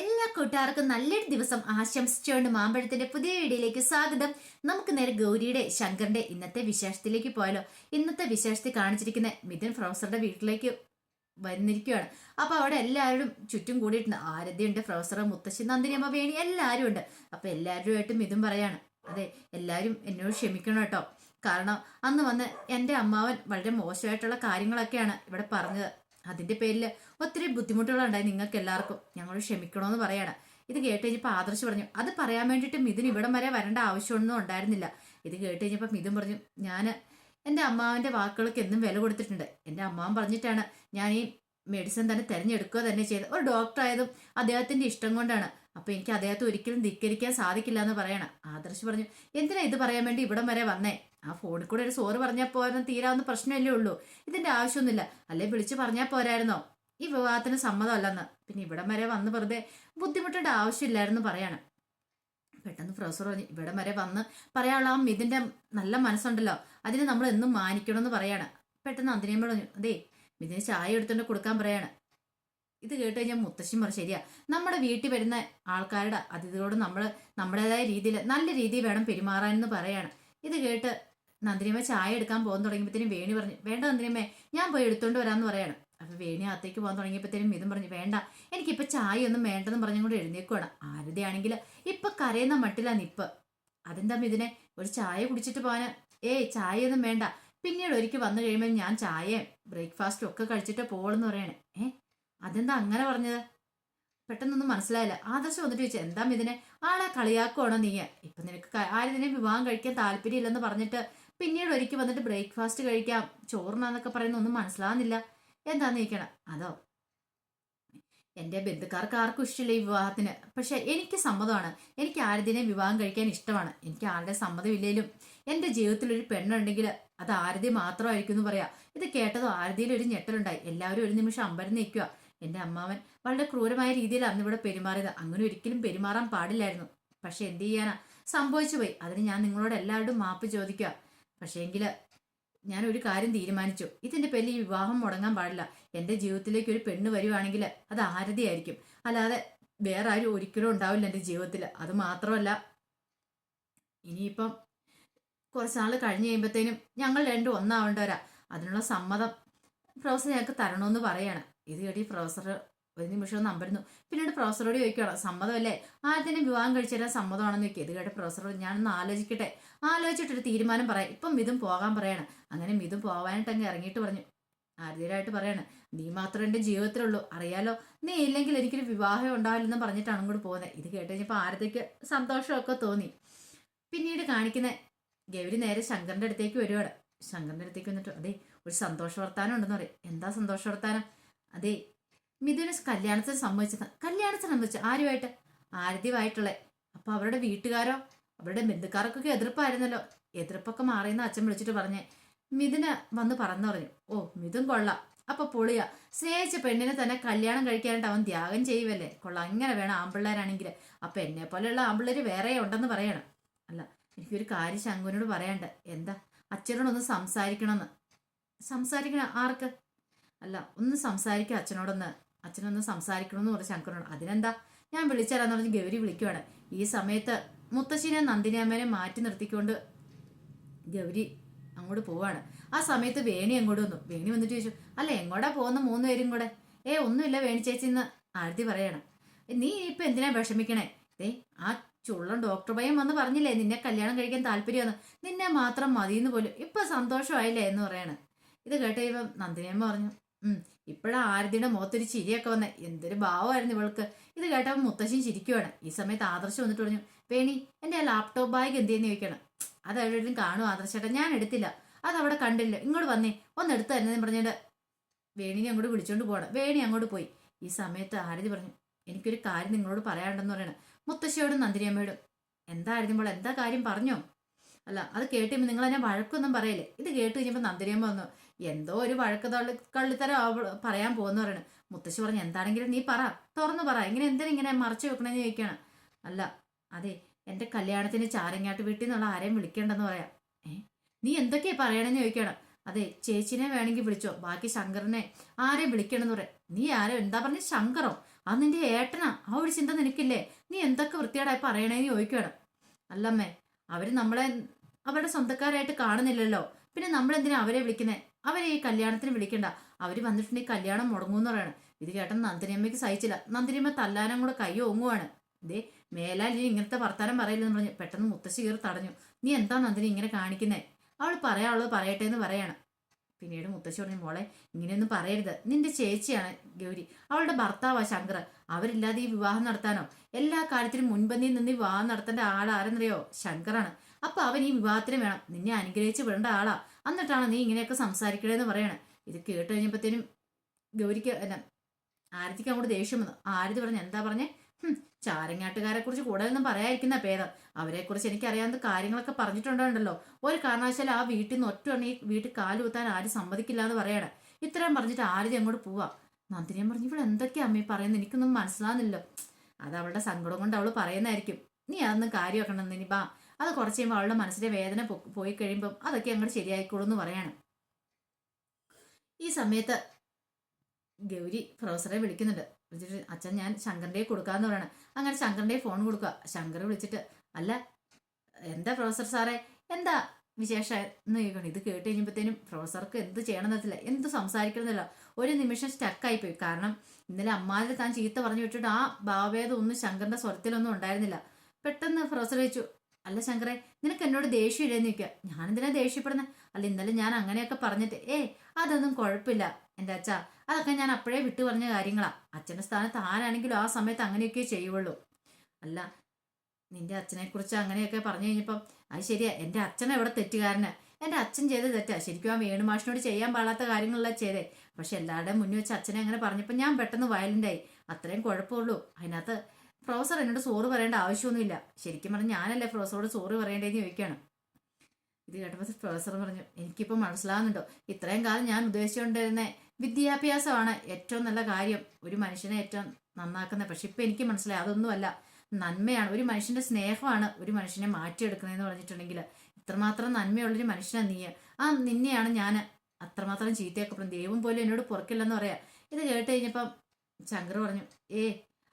എല്ലാ കൂട്ടുകാർക്കും നല്ലൊരു ദിവസം ആശംസിച്ചുകൊണ്ട് മാമ്പഴത്തിന്റെ പുതിയ വീഡിയോയിലേക്ക് സ്വാഗതം. നമുക്ക് നേരെ ഗൗരിയുടെ ശങ്കറിന്റെ ഇന്നത്തെ വിശേഷത്തിലേക്ക് പോയാലോ. ഇന്നത്തെ വിശേഷത്തിൽ കാണിച്ചിരിക്കുന്ന മിഥുൻ പ്രൊഫസറുടെ വീട്ടിലേക്ക് വന്നിരിക്കുകയാണ് അപ്പൊ അവിടെ എല്ലാവരും ചുറ്റും കൂടിയിട്ടുണ്ട്. ആരതിയുണ്ട് പ്രൊഫസർ മുത്തശ്ശി നന്ദിനി അമ്മ വേണി എല്ലാവരും ഉണ്ട്. അപ്പൊ എല്ലാവരുമായിട്ട് മിഥുൻ പറയാണ്. അതെ എല്ലാവരും എന്നോട് ക്ഷമിക്കണം കേട്ടോ. കാരണം അന്ന് വന്ന് എന്റെ അമ്മാവൻ വളരെ മോശമായിട്ടുള്ള കാര്യങ്ങളൊക്കെയാണ് ഇവിടെ പറഞ്ഞത്. അതിന്റെ പേരിൽ ഒത്തിരി ബുദ്ധിമുട്ടുകളുണ്ടായി നിങ്ങൾക്ക് എല്ലാവർക്കും ഞങ്ങൾ ക്ഷമിക്കണമെന്ന് പറയാണ്. ഇത് കേട്ട് കഴിഞ്ഞപ്പോൾ ആദർശ് പറഞ്ഞു അത് പറയാൻ വേണ്ടിയിട്ട് മിഥുൻ ഇവിടം വരെ വരേണ്ട ആവശ്യമൊന്നും ഉണ്ടായിരുന്നില്ല. ഇത് കേട്ട് കഴിഞ്ഞപ്പോൾ മിഥുൻ പറഞ്ഞു ഞാൻ എന്റെ അമ്മാവന്റെ വാക്കുകൾക്ക് എന്നും വില കൊടുത്തിട്ടുണ്ട്. എന്റെ അമ്മാവൻ പറഞ്ഞിട്ടാണ് ഞാൻ ഈ മെഡിസിൻ തന്നെ തിരഞ്ഞെടുക്കുക തന്നെ ചെയ്തത്. ഒരു ഡോക്ടർ ആയതും അദ്ദേഹത്തിന്റെ ഇഷ്ടം കൊണ്ടാണ്. അപ്പോൾ എനിക്ക് അദ്ദേഹത്തെ ഒരിക്കലും ധിക്കരിക്കാൻ സാധിക്കില്ല എന്ന് പറയണം. ആദർശ് പറഞ്ഞു എന്തിനാ ഇത് പറയാൻ വേണ്ടി ഇവിടം വരെ വന്നേ? ആ ഫോണിൽ കൂടെ ഒരു സോറ് പറഞ്ഞാൽ പോരാൻ തീരാവുന്ന പ്രശ്നമല്ലേ ഉള്ളൂ. ഇതിന്റെ ആവശ്യമൊന്നുമില്ല. അല്ലെ വിളിച്ചു പറഞ്ഞാൽ പോരായിരുന്നോ? ഈ വിവാഹത്തിന് സമ്മതമല്ലെന്ന്. പിന്നെ ഇവിടം വരെ വന്ന് വെറുതെ ബുദ്ധിമുട്ടേണ്ട ആവശ്യമില്ലായിരുന്നു പറയാണ്. പെട്ടെന്ന് പ്രൊഫസർ പറഞ്ഞു ഇവിടം വരെ വന്ന് പറയാനുള്ള ആ മിഥിന്റെ നല്ല മനസ്സുണ്ടല്ലോ. അതിനെ നമ്മൾ എന്നും മാനിക്കണമെന്ന് പറയാണ്. പെട്ടെന്ന് അന്തിനേം പറഞ്ഞു അതേ മിഥിന് ചായ എടുത്തുകൊണ്ട് കൊടുക്കാൻ പറയാണ്. ഇത് കേട്ട് കഴിഞ്ഞാൽ മുത്തശ്ശി പറ ശരിയാ. നമ്മുടെ വീട്ടിൽ വരുന്ന ആൾക്കാരുടെ അതിഥികളോട് നമ്മൾ നമ്മുടേതായ രീതിയിൽ നല്ല രീതിയിൽ വേണം പെരുമാറാനെന്ന് പറയാണ്. ഇത് കേട്ട് നന്ദിനിയമ്മ ചായ എടുക്കാൻ പോകാൻ തുടങ്ങിയപ്പോഴത്തേനും വേണി പറഞ്ഞു വേണ്ട നന്ദിനിയമ്മേ ഞാൻ പോയി എടുത്തോണ്ട് വരാമെന്ന് പറയണം. അപ്പൊ വേണി അകത്തേക്ക് പോകാൻ തുടങ്ങിയപ്പോഴത്തേനും ഇതും പറഞ്ഞു വേണ്ട എനിക്കിപ്പോൾ ചായ ഒന്നും വേണ്ടെന്ന് പറഞ്ഞുകൊണ്ട് എഴുന്നേക്കുവാണ്. ആരുതയാണെങ്കിൽ ഇപ്പൊ കരയുന്ന മട്ടില്ല നിപ്പ്. അതെന്താ ഇതിനെ ഒരു ചായ കുടിച്ചിട്ട് പോകാന്? ഏയ് ചായയൊന്നും വേണ്ട. പിന്നീട് ഒരിക്കൽ വന്നു കഴിയുമ്പോൾ ഞാൻ ചായയും ബ്രേക്ക്ഫാസ്റ്റും ഒക്കെ കഴിച്ചിട്ട് പോകണമെന്ന് പറയണേ. ഏ അതെന്താ അങ്ങനെ പറഞ്ഞത്? പെട്ടെന്നൊന്നും മനസ്സിലായില്ല. ആദർശം വന്നിട്ട് ചോദിച്ചു എന്താ ഇതിനെ ആളെ കളിയാക്കുവാണോ നീ ഇപ്പൊ നിനക്ക് ആരും ഇതിനെ വിവാഹം കഴിക്കാൻ താല്പര്യമില്ലെന്ന് പറഞ്ഞിട്ട് പിന്നീട് ഒരിക്കൽ വന്നിട്ട് ബ്രേക്ക്ഫാസ്റ്റ് കഴിക്കാം ചോറിനാന്നൊക്കെ പറയുന്ന ഒന്നും മനസ്സിലാവുന്നില്ല. എന്താന്ന് ചോദിക്കണം? അതോ? എന്റെ ബന്ധുക്കാർക്ക് ആർക്കും ഇഷ്ടമില്ല ഈ വിവാഹത്തിന്. പക്ഷെ എനിക്ക് സമ്മതമാണ്. എനിക്ക് ആരതിനെ വിവാഹം കഴിക്കാൻ ഇഷ്ടമാണ്. എനിക്ക് ആരുടെ സമ്മതമില്ലേലും എന്റെ ജീവിതത്തിൽ ഒരു പെണ്ണുണ്ടെങ്കിൽ അത് ആരതി മാത്രമായിരിക്കും എന്ന് പറയാം. ഇത് കേട്ടതോ? ആരതിയിൽ ഒരു ഞെട്ടലുണ്ടായി. എല്ലാവരും ഒരു നിമിഷം അമ്പരം നിൽക്കുക. എന്റെ അമ്മാവൻ വളരെ ക്രൂരമായ രീതിയിലാണ് അന്ന് ഇവിടെ പെരുമാറിയത്. അങ്ങനെ ഒരിക്കലും പെരുമാറാൻ പാടില്ലായിരുന്നു. പക്ഷെ എന്ത് ചെയ്യാനാ? സംഭവിച്ചു പോയി അതിന് ഞാൻ നിങ്ങളോട് എല്ലാവരോടും മാപ്പ് ചോദിക്കുക. പക്ഷേങ്കിൽ ഞാൻ ഒരു കാര്യം തീരുമാനിച്ചു. ഇതിന്റെ പേരിൽ ഈ വിവാഹം മുടങ്ങാൻ പാടില്ല. എന്റെ ജീവിതത്തിലേക്ക് ഒരു പെണ്ണ് വരുവാണെങ്കിൽ അത് ആരതിയായിരിക്കും. അല്ലാതെ വേറെ ആരും ഒരിക്കലും ഉണ്ടാവില്ല എന്റെ ജീവിതത്തിൽ അത് മാത്രമല്ല ഇനിയിപ്പം കുറച്ച് നാൾ കഴിഞ്ഞ് കഴിയുമ്പോഴത്തേനും ഞങ്ങൾ രണ്ടും ഒന്നാവേണ്ടവരാ. അതിനുള്ള സമ്മതം പ്രൊഫസർ ഞങ്ങൾക്ക് തരണമെന്ന് പറയാണ്. ഇത് കേട്ടി പ്രൊഫസർ ഒരു നിമിഷം ഒന്ന് അമ്പരുന്നു പിന്നീട് പ്രൊഫസറോട് ചോദിക്കണം സമ്മതമല്ലേ? ആദ്യം വിവാഹം കഴിച്ചു സമ്മതമാണെന്ന് ചോദിക്കുക. ഇത് കേട്ട് പ്രൊഫസറോട് ഞാനൊന്ന് ആലോചിക്കട്ടെ? ആലോചിച്ചിട്ടൊരു തീരുമാനം പറയാം ഇപ്പം മിതും പോകാൻ പറയാണ്. അങ്ങനെ മിതും പോകാനായിട്ട് അങ്ങ് ഇറങ്ങിയിട്ട് പറഞ്ഞു. ആദ്യമായിട്ട് പറയാണ് നീ മാത്രം എന്റെ ജീവിതത്തിലുള്ളൂ. അറിയാലോ നീ ഇല്ലെങ്കിൽ എനിക്കൊരു വിവാഹം ഉണ്ടാവില്ലെന്ന് പറഞ്ഞിട്ടാണ് അങ്ങോട്ട് പോകുന്നത്. ഇത് കേട്ട് കഴിഞ്ഞപ്പോൾ ആരത്തേക്ക് സന്തോഷമൊക്കെ തോന്നി. പിന്നീട് കാണിക്കുന്ന ഗൗരി നേരെ ശങ്കറിന്റെ അടുത്തേക്ക് വരുവാണ്. ശങ്കറിന്റെ അടുത്തേക്ക് വന്നിട്ട് അതെ ഒരു സന്തോഷ വർത്താനം ഉണ്ടെന്ന് പറയും. എന്താ സന്തോഷ വർത്താനം അതെ മിഥുന് കല്യാണത്തിന് സമ്മതിച്ചത് കല്യാണത്തിന് സമ്മതിച്ചു ആരുമായിട്ട്? ആരതിയുമായിട്ടുള്ള അപ്പൊ അവരുടെ വീട്ടുകാരോ അവരുടെ ബന്ധുക്കാർക്കൊക്കെ എതിർപ്പായിരുന്നല്ലോ. എതിർപ്പൊക്കെ മാറിയെന്ന് അച്ഛൻ വിളിച്ചിട്ട് പറഞ്ഞേ. മിഥുന് വന്ന് പറഞ്ഞു പറഞ്ഞു. ഓ മിഥുൻ കൊള്ളാം. അപ്പൊ പൊളിയാ. സ്നേഹിച്ച പെണ്ണിനെ തന്നെ കല്യാണം കഴിക്കാനായിട്ട് അവൻ ത്യാഗം ചെയ്യുവല്ലേ? കൊള്ളാം. അങ്ങനെ വേണം ആമ്പിള്ളേരാണെങ്കിൽ. അപ്പൊ എന്നെ പോലെയുള്ള ആമ്പിള്ളേര് വേറെ ഉണ്ടെന്ന് പറയണം. അല്ല എനിക്കൊരു കാര്യം ശങ്കുവിനോട് പറയണ്ട എന്താ? അച്ഛനോടൊന്ന് സംസാരിക്കണമെന്ന് സംസാരിക്കണം ആർക്ക്? അല്ല ഒന്ന് സംസാരിക്കുക അച്ഛനോടൊന്ന്. അച്ഛനൊന്ന് സംസാരിക്കണമെന്ന് പറഞ്ഞു ശങ്കരനോട് അതിനെന്താ? ഞാൻ വിളിച്ചാലെന്ന് പറഞ്ഞ് ഗൗരി വിളിക്കുവാണ്. ഈ സമയത്ത് മുത്തശ്ശിനെ നന്ദിനിയമ്മേനെ മാറ്റി നിർത്തിക്കൊണ്ട് ഗൗരി അങ്ങോട്ട് പോവാണ്. ആ സമയത്ത് വേണി അങ്ങോട്ട് വന്നു. വേണി വന്നിട്ട് ചോദിച്ചു അല്ല എങ്ങോട്ടാ പോകുന്ന മൂന്ന് പേരും കൂടെ? ഏ ഒന്നുമില്ല വേണി ചേച്ചി എന്ന് ആരതി പറയണം. നീ ഇപ്പൊ എന്തിനാ വിഷമിക്കണേ? ഏ ആ ചുള്ളൻ ഡോക്ടർ പയ്യൻ വന്ന് പറഞ്ഞില്ലേ നിന്നെ കല്യാണം കഴിക്കാൻ താല്പര്യമെന്ന്? നിന്നെ മാത്രം മതിയെന്ന് പോലും. ഇപ്പൊ സന്തോഷമായില്ലേ? എന്ന് പറയാണ്. ഇത് കേട്ട് ഇപ്പം നന്ദിനിയമ്മ പറഞ്ഞു ഇപ്പോഴാ ആരതിയുടെ മുഖത്തൊരു ചിരിയൊക്കെ വന്നെ എന്തൊരു ഭാവമായിരുന്നു ഇവൾക്ക്. ഇത് കേട്ടപ്പോൾ മുത്തശ്ശൻ ചിരിക്കുവാണ്. ഈ സമയത്ത് ആദർശം വന്നിട്ട് പറഞ്ഞു വേണി എന്റെ ആ ലാപ്ടോപ്പ് ബാഗ് എന്തെന്ന് ചോദിക്കണം? അത് എവിടെയും കാണും ആദർശേട്ടൻ ഞാൻ എടുത്തില്ല. അത് അവിടെ കണ്ടില്ല. ഇങ്ങോട്ട് വന്നേ. ഒന്ന് എടുത്തു തരുന്നതെന്ന് പറഞ്ഞിട്ട്. വേണിനെ അങ്ങോട്ട് വിളിച്ചോണ്ട് പോകണം വേണി അങ്ങോട്ട് പോയി. ഈ സമയത്ത് ആരതി പറഞ്ഞു എനിക്കൊരു കാര്യം നിങ്ങളോട് പറയാനുണ്ടെന്ന് പറയണം. മുത്തശ്ശിയോടും നന്ദിനിയമ്മയോടും എന്താ ആരതിമ്പോൾ എന്താ കാര്യം പറഞ്ഞോ? അല്ല അത് കേട്ട് കഴിയുമ്പോൾ നിങ്ങൾ എന്നെ വഴക്കൊന്നും പറയല്ലേ? ഇത് കേട്ട് കഴിഞ്ഞപ്പോൾ നന്ദിനിയമ്മ വന്നു എന്തോ ഒരു വഴക്ക് തള്ളി കള്ളിത്തരം പറയാൻ പോകുന്ന പറയണ്. മുത്തശ്ശി പറഞ്ഞു എന്താണെങ്കിലും നീ പറ തുറന്നു പറ ഇങ്ങനെ എന്തിനാ ഇങ്ങനെ മറച്ചു വെക്കണമെന്ന് ചോദിക്കണം. അല്ല അതെ എന്റെ കല്യാണത്തിന് ചാരങ്ങാട്ട് വീട്ടിൽ നിന്നുള്ള ആരെയും വിളിക്കേണ്ടെന്ന് പറയാം. നീ എന്തൊക്കെയാ പറയണമെന്ന് ചോദിക്കണം. അതെ ചേച്ചിനെ വേണമെങ്കിൽ വിളിച്ചോ ബാക്കി ശങ്കറിനെ ആരെ വിളിക്കണമെന്ന് പറയാം. നീ ആരോ എന്താ പറഞ്ഞ ശങ്കറോ? അത് നിന്റെ ഏട്ടനാ ആ ഒരു ചിന്ത നിനക്കില്ലേ? നീ എന്തൊക്കെ വൃത്തിയോടായി പറയണേന്ന് ചോദിക്കണം അല്ലമ്മേ അവർ നമ്മളെ അവരുടെ സ്വന്തക്കാരായിട്ട് കാണുന്നില്ലല്ലോ. പിന്നെ നമ്മളെന്തിനാ അവരെ വിളിക്കുന്നത് അവരെ ഈ കല്യാണത്തിന് വിളിക്കണ്ട. അവർ വന്നിട്ടുണ്ടെങ്കിൽ കല്യാണം മുടങ്ങുമെന്ന് പറയണം. ഇത് കേട്ട നന്ദിനിയമ്മയ്ക്ക് സഹിച്ചില്ല. നന്ദിനിയമ്മ തല്ലാനും കൂടെ കൈ ഓങ്ങുവാണ്. ദേ മേലാൽ നീ ഇങ്ങനത്തെ വർത്താനം പറയില്ലെന്ന് പറഞ്ഞു. പെട്ടെന്ന് മുത്തശ്ശി കയറി തടഞ്ഞു. നീ എന്താ നന്ദിനി ഇങ്ങനെ കാണിക്കുന്നേ? അവൾ പറയാനുള്ളത് പറയട്ടെ എന്ന് പറയാണ്. പിന്നീട് മുത്തശ്ശി പറഞ്ഞു മോളെ ഇങ്ങനെയൊന്നും പറയരുത്. നിന്റെ ചേച്ചിയാണ് ഗൗരി. അവളുടെ ഭർത്താവാ ശങ്കർ. അവരില്ലാതെ ഈ വിവാഹം നടത്താനോ? എല്ലാ കാര്യത്തിനും മുൻപന്തിയിൽ നിന്ന് വിവാഹം നടത്തേണ്ട ആളാരെന്നറിയോ ശങ്കറാണ്. അപ്പൊ അവൻ ഈ വിവാഹത്തിന് വേണം. നിന്നെ അനുഗ്രഹിച്ച് വിടേണ്ട ആളാ. എന്നിട്ടാണ് നീ ഇങ്ങനെയൊക്കെ സംസാരിക്കണേന്ന് പറയണേ. ഇത് കേട്ട് കഴിഞ്ഞപ്പോഴത്തേനും ഗൗരിക്ക് എന്നാ ആരതിക്ക് അങ്ങോട്ട് ദേഷ്യം വന്നു. ആരതി പറഞ്ഞു എന്താ പറഞ്ഞേ? ചാരങ്ങാട്ടുകാരെ കുറിച്ച് കൂടുതലൊന്നും പറയാതിരിക്കുന്ന ഭേദം. അവരെ കുറിച്ച് എനിക്കറിയാവുന്ന കാര്യങ്ങളൊക്കെ പറഞ്ഞിട്ടുണ്ടല്ലോ. ഒരു കാരണവശാലും ആ വീട്ടിൽ നിന്ന് ഒറ്റ ഈ വീട്ടിൽ കാലുകുത്താൻ ആരും സമ്മതിക്കില്ല എന്ന് പറയണേ. ഇത്രയും പറഞ്ഞിട്ട് ആരും അങ്ങോട്ട് പോവാ. നന്ദിനിയും പറഞ്ഞു ഇവിടെ എന്തൊക്കെയാ അമ്മേ പറയുന്നത് എനിക്കൊന്നും മനസ്സിലാകുന്നില്ല അത് അവളുടെ സങ്കടം കൊണ്ട് അവൾ പറയുന്നതായിരിക്കും. നീ അതൊന്നും കാര്യമാക്കണം നന്ദിനി ബാ. അത് കുറച്ച് കഴിയുമ്പോൾ അവളുടെ മനസ്സിലെ വേദന പോയി കഴിയുമ്പം അതൊക്കെ അങ്ങോട്ട് ശരിയായിക്കോളൂ എന്ന് പറയാണ്. ഈ സമയത്ത് ഗൗരി പ്രൊഫസറെ വിളിക്കുന്നുണ്ട്. വിളിച്ചിട്ട് അച്ഛൻ ഞാൻ ശങ്കറിന്റെ കൊടുക്കാന്ന് പറയണം. അങ്ങനെ ശങ്കറിന്റെ ഫോൺ കൊടുക്കുക. ശങ്കർ വിളിച്ചിട്ട് അല്ല എന്താ പ്രൊഫസർ സാറേ? എന്താ വിശേഷം എന്ന് ചോദിക്കണം ഇത് കേട്ട് കഴിഞ്ഞപ്പോഴത്തേനും പ്രൊഫസർക്ക് എന്ത് ചെയ്യണമെന്ന് അറിയത്തില്ല. എന്ത് സംസാരിക്കണമെന്നില്ല ഒരു നിമിഷം സ്റ്റക്കായി പോയി. കാരണം ഇന്നലെ അമ്മാതിരി താൻ ചീത്ത പറഞ്ഞു വിട്ടിട്ട് ആ ഭാവേദം ഒന്നും ശങ്കറിന്റെ സ്വരത്തിലൊന്നും ഉണ്ടായിരുന്നില്ല. പെട്ടെന്ന് പ്രൊഫസർ ചോദിച്ചു അല്ല ശങ്കറെ നിനക്ക് എന്നോട് ദേഷ്യം ഇല്ലെന്ന് ചോദിക്കുക ഞാൻ എന്തിനാ ദേഷ്യപ്പെടുന്നത് അല്ല ഇന്നലെ ഞാൻ അങ്ങനെയൊക്കെ പറഞ്ഞിട്ട് ഏ അതൊന്നും കുഴപ്പമില്ല. എന്റെ അച്ഛ അതൊക്കെ ഞാൻ അപ്പോഴേ വിട്ടു പറഞ്ഞ കാര്യങ്ങളാ. അച്ഛന്റെ സ്ഥാനത്ത് ആരാണെങ്കിലും ആ സമയത്ത് അങ്ങനെയൊക്കെ ചെയ്യുള്ളൂ. അല്ല നിന്റെ അച്ഛനെക്കുറിച്ച് അങ്ങനെയൊക്കെ പറഞ്ഞു കഴിഞ്ഞപ്പം അത് ശരിയാ എന്റെ അച്ഛനെ ഇവിടെ തെറ്റുകാരന്. എന്റെ അച്ഛൻ ചെയ്ത് തെറ്റാ. ശരിക്കും ആ വേണുമാഷിനോട് ചെയ്യാൻ പാടാത്ത കാര്യങ്ങളെല്ലാം ചെയ്തേ. പക്ഷെ എല്ലാവരുടെയും മുന്നിൽ വെച്ച് അച്ഛനെ അങ്ങനെ പറഞ്ഞപ്പോൾ ഞാൻ പെട്ടെന്ന് വയലന്റായി അത്രയും കുഴപ്പമുള്ളൂ. അതിനകത്ത് പ്രൊഫസർ എന്നോട് സോറ് പറയേണ്ട ആവശ്യമൊന്നുമില്ല. ശരിക്കും പറഞ്ഞാൽ ഞാനല്ലേ പ്രൊഫസറോട് സോറ് പറയേണ്ടതെന്ന് ചോദിക്കുകയാണ് ഇത് കേട്ടപ്പോൾ പ്രൊഫസർ പറഞ്ഞു എനിക്കിപ്പോൾ മനസ്സിലാകുന്നുണ്ടോ ഇത്രയും കാലം ഞാൻ ഉദ്ദേശിച്ചുകൊണ്ടിരുന്ന വിദ്യാഭ്യാസമാണ് ഏറ്റവും നല്ല കാര്യം. ഒരു മനുഷ്യനെ ഏറ്റവും നന്നാക്കുന്നത് പക്ഷെ ഇപ്പം എനിക്ക് മനസ്സിലായി അതൊന്നുമല്ല. നന്മയാണ്. ഒരു മനുഷ്യന്റെ സ്നേഹമാണ് ഒരു മനുഷ്യനെ മാറ്റിയെടുക്കുന്നതെന്ന് പറഞ്ഞിട്ടുണ്ടെങ്കിൽ ഇത്രമാത്രം നന്മയുള്ളൊരു മനുഷ്യനാണ് നീ ആ നിന്നെയാണ് ഞാൻ അത്രമാത്രം ചീത്തയൊക്കെ പറഞ്ഞു ദൈവം പോലും എന്നോട് പുറക്കില്ലെന്ന് പറയാം. ഇത് കേട്ട് കഴിഞ്ഞപ്പം ശങ്കർ പറഞ്ഞു ഏ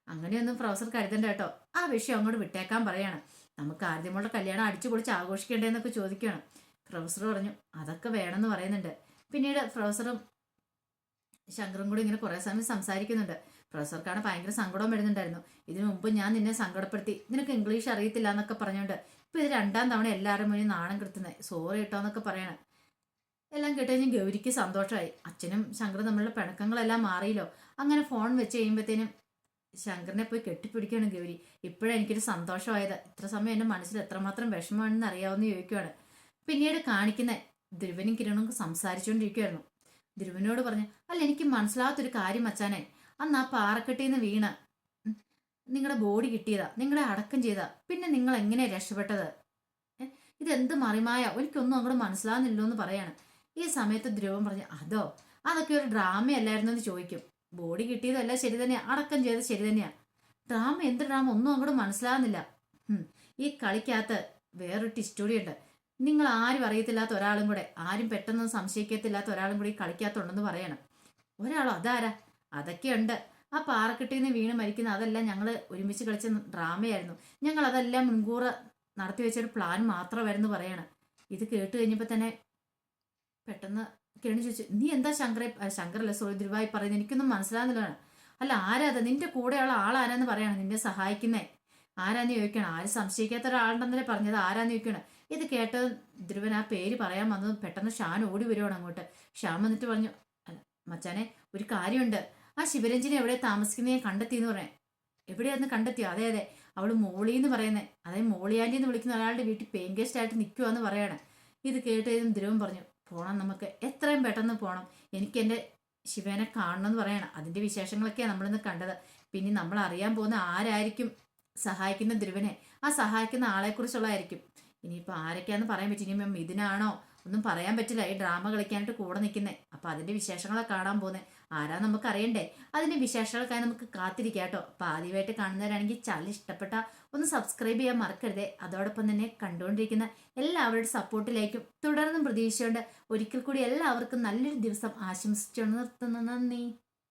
അങ്ങനെയൊന്നും പ്രൊഫസർ കരുതണ്ട കേട്ടോ. ആ വിഷയം അങ്ങോട്ട് വിട്ടേക്കാൻ പറയാണ്. നമുക്ക് ആദ്യമുള്ള കല്യാണം അടിച്ചു പൊളിച്ച് ആഘോഷിക്കേണ്ടതെന്നൊക്കെ ചോദിക്കുകയാണ്. പ്രൊഫസർ പറഞ്ഞു അതൊക്കെ വേണമെന്ന് പറയുന്നുണ്ട്. പിന്നീട് പ്രൊഫസറും ശങ്കറും കൂടി ഇങ്ങനെ കുറേ സമയം സംസാരിക്കുന്നുണ്ട്. പ്രൊഫസർക്കാണ് ഭയങ്കര സങ്കടവും വരുന്നുണ്ടായിരുന്നു. ഇതിനു മുമ്പ് ഞാൻ നിന്നെ സങ്കടപ്പെടുത്തി. നിനക്ക് ഇംഗ്ലീഷ് അറിയത്തില്ല എന്നൊക്കെ പറഞ്ഞുകൊണ്ട് ഇപ്പൊ ഇത് രണ്ടാം തവണ എല്ലാവരും മുന്നിൽ നാണം കിട്ടുന്നത് സോറി കേട്ടോ എന്നൊക്കെ പറയണം. എല്ലാം കേട്ട് കഴിഞ്ഞ് ഗൗരിക്ക് സന്തോഷമായി. അച്ഛനും ശങ്കറും തമ്മിലുള്ള പിണക്കങ്ങളെല്ലാം മാറിയല്ലോ. അങ്ങനെ ഫോൺ വെച്ച് കഴിയുമ്പോഴത്തേനും ശങ്കറിനെ പോയി കെട്ടിപ്പിടിക്കുകയാണ് ഗൗരി. ഇപ്പോഴാണ് എനിക്കൊരു സന്തോഷമായത്. ഇത്ര സമയം എന്റെ മനസ്സിൽ എത്രമാത്രം വിഷമമാണെന്ന് അറിയാവുന്ന ചോദിക്കുകയാണ് പിന്നീട് കാണിക്കുന്ന ധ്രുവനും കിരണും സംസാരിച്ചുകൊണ്ടിരിക്കുവായിരുന്നു. ധ്രുവനോട് പറഞ്ഞു അല്ല എനിക്ക് മനസ്സിലാവാത്തൊരു കാര്യം അച്ഛനെ. അന്ന് ആ പാറക്കെട്ടിൽ നിന്ന് വീണ് നിങ്ങളുടെ ബോഡി കിട്ടിയതാ. നിങ്ങളെ അടക്കം ചെയ്താ പിന്നെ നിങ്ങൾ എങ്ങനെ രക്ഷപ്പെട്ടത് ഇതെന്ത് മറിമായ? എനിക്കൊന്നും അങ്ങോട്ട് മനസ്സിലാവുന്നില്ലോ എന്ന് പറയാണ്. ഈ സമയത്ത് ധ്രുവൻ പറഞ്ഞു അതോ? അതൊക്കെ ഒരു ഡ്രാമയല്ലായിരുന്നു? എന്ന് ചോദിക്കും. ബോഡി കിട്ടിയതല്ല ശരി തന്നെയാ. അടക്കം ചെയ്ത് ശരി തന്നെയാ. ഡ്രാമ എന്ത് ഡ്രാമ ഒന്നും അങ്ങോട്ട് മനസ്സിലാകുന്നില്ല ഈ കളിക്കകത്ത് വേറൊരു ടിസ്റ്റോറി ഉണ്ട്. നിങ്ങൾ ആരും അറിയത്തില്ലാത്ത ഒരാളും കൂടെ ആരും പെട്ടെന്ന് സംശയിക്കത്തില്ലാത്ത ഒരാളും കൂടി കളിക്കാത്തുണ്ടെന്ന് പറയണം. ഒരാളോ അതാരാ? അതൊക്കെയുണ്ട് ആ പാറക്കെട്ടിൽ നിന്ന് വീണ് മരിക്കുന്ന അതെല്ലാം ഞങ്ങൾ ഒരുമിച്ച് കളിച്ച ഡ്രാമയായിരുന്നു. ഞങ്ങൾ അതെല്ലാം മുൻകൂർ നടത്തി വെച്ചൊരു പ്ലാൻ മാത്രമായിരുന്നു പറയണം ഇത് കേട്ട് കഴിഞ്ഞപ്പോൾ തന്നെ പെട്ടെന്ന് കിരണി ചോദിച്ചു നീ എന്താ ശങ്കറെ ശങ്കറല്ല സോറി ധ്രുവായി പറയുന്നത്? എനിക്കൊന്നും മനസ്സിലാകുന്നില്ല. അല്ല ആരാ അത് നിന്റെ കൂടെയുള്ള ആളാരാന്ന് പറയാണ് നിന്നെ സഹായിക്കുന്നേ. ആരാന്ന് ചോദിക്കണം ആര് സംശയിക്കാത്ത ഒരാളുണ്ടെന്നല്ലേ പറഞ്ഞത്? ആരാന്ന് ചോദിക്കണം ഇത് കേട്ട് ധ്രുവൻ ആ പേര് പറയാൻ വന്നത് പെട്ടെന്ന് ഷാൻ ഓടി വരുവാണ് അങ്ങോട്ട്. ഷാൻ വന്നിട്ട് പറഞ്ഞു "അല്ല, മച്ചാനെ ഒരു കാര്യമുണ്ട്. ആ ശിവരഞ്ജിനെ എവിടെ താമസിക്കുന്നതിനെ കണ്ടെത്തി എന്ന് പറയാം എവിടെയായിരുന്നു കണ്ടെത്തിയോ? അതെ അതെ. അവൾ മോളി എന്ന് പറയുന്നത് അതായത് മോളിയാന്റി എന്ന് വിളിക്കുന്ന ഒരാളുടെ വീട്ടിൽ പെയിൻ ഗസ്റ്റ് ആയിട്ട് നിൽക്കുവാന്ന് പറയാണ്. ഇത് കേട്ട് ധ്രുവൻ പറഞ്ഞു പോണം. നമുക്ക് എത്രയും പെട്ടെന്ന് പോണം. എനിക്ക് എന്റെ ശിവനെ കാണണം എന്ന് പറയണം. അതിന്റെ വിശേഷങ്ങളൊക്കെയാണ് നമ്മളിന്ന് കണ്ടത്. പിന്നെ നമ്മൾ അറിയാൻ പോകുന്ന ആരായിരിക്കും സഹായിക്കുന്ന ധ്രുവനെ? ആ സഹായിക്കുന്ന ആളെക്കുറിച്ചുള്ളതായിരിക്കും. ഇനിയിപ്പോൾ ആരൊക്കെയാന്ന് പറയാൻ പറ്റും ഇനിയിപ്പം മിഥുനാണോ? ഒന്നും പറയാൻ പറ്റില്ല. ഈ ഡ്രാമ കളിക്കാനായിട്ട് കൂടെ നിൽക്കുന്നത് അപ്പം അതിന്റെ വിശേഷങ്ങളെ കാണാൻ പോകുന്നത് ആരാ നമുക്ക് അറിയണ്ടേ അതിന്റെ വിശേഷങ്ങൾക്കായി നമുക്ക് കാത്തിരിക്കാം കേട്ടോ. അപ്പോൾ ആദ്യമായിട്ട് കാണുന്നവരാണെങ്കിൽ ചാനൽ ഇഷ്ടപ്പെട്ട ഒന്ന് സബ്സ്ക്രൈബ് ചെയ്യാൻ മറക്കരുതേ. അതോടൊപ്പം തന്നെ കണ്ടുകൊണ്ടിരിക്കുന്ന എല്ലാവരുടെ സപ്പോർട്ടിലേക്കും തുടർന്നും പ്രതീക്ഷയുണ്ട് ഒരിക്കൽ കൂടി എല്ലാവർക്കും നല്ലൊരു ദിവസം ആശംസിച്ചു നിർത്തുന്നു. നന്ദി.